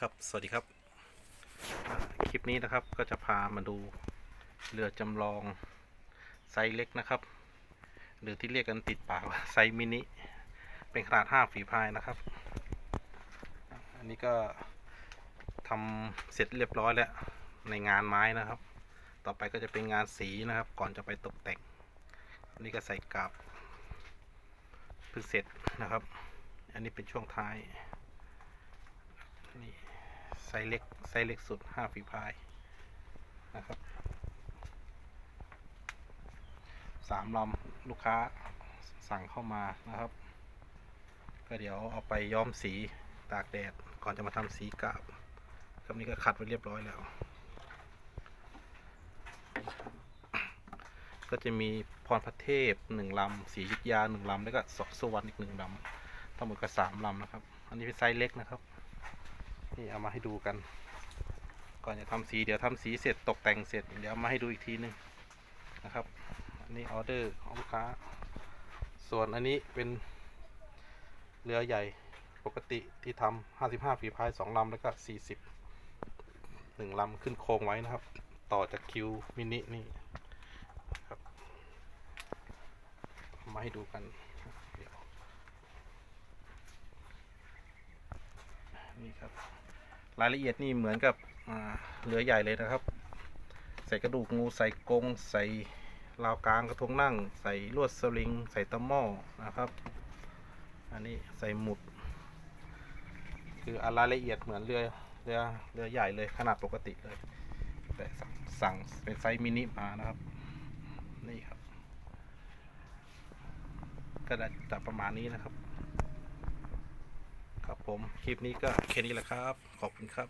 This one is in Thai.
ครับ สวัสดีครับ คลิปนี้นะครับก็จะพามาดูเรือจำลองไซส์เล็กนะครับ หรือที่เรียกกันติดปากว่าไซส์มินิ เป็นขนาด 5 ฝีพายนะครับ อันนี้ก็ทำเสร็จเรียบร้อยแล้วในงานไม้นะครับ ต่อไปก็จะเป็นงานสีนะครับ ก่อนจะไปตกแต่ง อันนี้ก็ใส่กาบเพิ่งเสร็จนะครับ อันนี้เป็นช่วงท้ายนี่ ซส์เล็กไซส์เล็กสุดห้าฝีพายนะครับสามลำลูกค้าสั่งเข้ามานะครับ ก็เดี๋ยวเอาไปย้อมสีตากแดดก่อนจะมาทำสีกาบครับนี้ก็ขัดไว้เรียบร้อยแล้ว ก็จะมีพรพระเทพหนึ่งลำสียุทธยาหนึ่งลำแล้วก็สสวรรค์อีกหนึ่งลำทั้งหมดก็สามลำนะครับ อันนี้เป็นไซส์เล็กนะครับ นี่เอามาให้ดูกัน ก่อนจะทำสีเดี๋ยวทำสีเสร็จตกแต่งเสร็จ เดี๋ยวมาให้ดูอีกทีนึงนะครับอันนี้ออเดอร์ของลูกค้า ส่วนอันนี้เป็นเรือใหญ่ปกติที่ทำ55ฝีพาย 2 ลำ แล้วก็ 40 1 ลำ ขึ้นโครงไว้นะครับ ต่อจากคิวมินินี่ครับ มาให้ดูกันเดี๋ยวนี่ครับ รายละเอียดนี่เหมือนกับอ่าเรือใหญ่เลยนะครับ ใส่กระดูกงูใส่กรงใส่ราวกลางกระทงนั่ง ใส่ลวดสลิง ใส่ตะหม้อนะครับ อันนี้ใส่หมุด คืออรายละเอียดเหมือนเรือเรือเรือใหญ่เลยขนาดปกติเลย แต่สั่งสั่งเป็นไซส์มินิมานะครับ นี่ครับก็จะประมาณนี้นะครับ ครับผมคลิปนี้ก็แค่นี้แหละครับ ขอบคุณครับ